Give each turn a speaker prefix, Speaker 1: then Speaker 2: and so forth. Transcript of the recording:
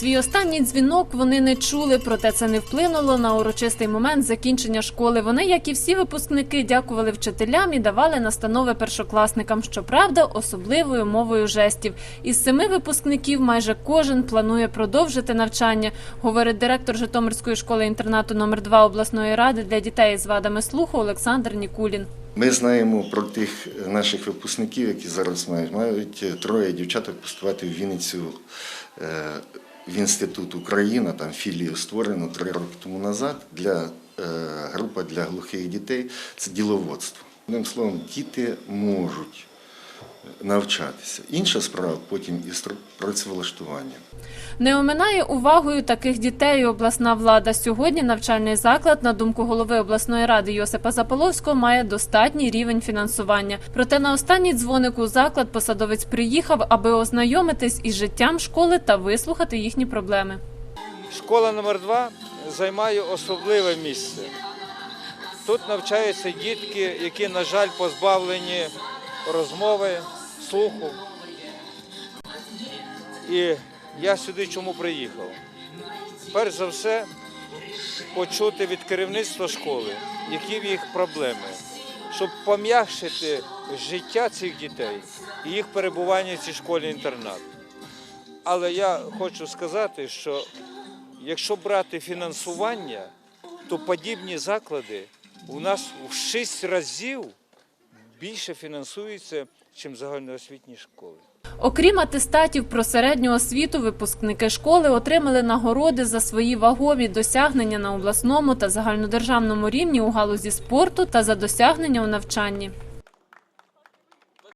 Speaker 1: Свій останній дзвінок вони не чули, проте це не вплинуло на урочистий момент закінчення школи. Вони, як і всі випускники, дякували вчителям і давали настанови першокласникам. Щоправда, особливою мовою жестів. Із семи випускників майже кожен планує продовжити навчання, говорить директор Житомирської школи інтернату номер 2 обласної ради для дітей з вадами слуху Олександр Нікулін.
Speaker 2: Ми знаємо про тих наших випускників, які зараз мають. Мають троє дівчаток поступати в Вінницю е, в інститут Україна, там філію створено три роки тому назад для групи група для глухих дітей. Це діловодство. Одним словом, діти можуть навчатися. Інша справа потім із працевлаштуванням.
Speaker 1: Не оминає увагою таких дітей обласна влада. Сьогодні навчальний заклад, на думку голови обласної ради Йосипа Заполовського, має достатній рівень фінансування. Проте на останній дзвоник у заклад посадовець приїхав, аби ознайомитись із життям школи та вислухати їхні проблеми.
Speaker 3: Школа номер 2 займає особливе місце. Тут навчаються дітки, які, на жаль, позбавлені розмови, слуху. І я сюди чому приїхав? Перш за все, почути від керівництва школи, які в їх проблеми, щоб пом'якшити життя цих дітей і їх перебування в цій школі-інтернат. Але я хочу сказати, що якщо брати фінансування, то подібні заклади у нас в 6 разів більше фінансуються, ніж загальноосвітні школи.
Speaker 1: Окрім атестатів про середню освіту, випускники школи отримали нагороди за свої вагомі досягнення на обласному та загальнодержавному рівні у галузі спорту та за досягнення у навчанні.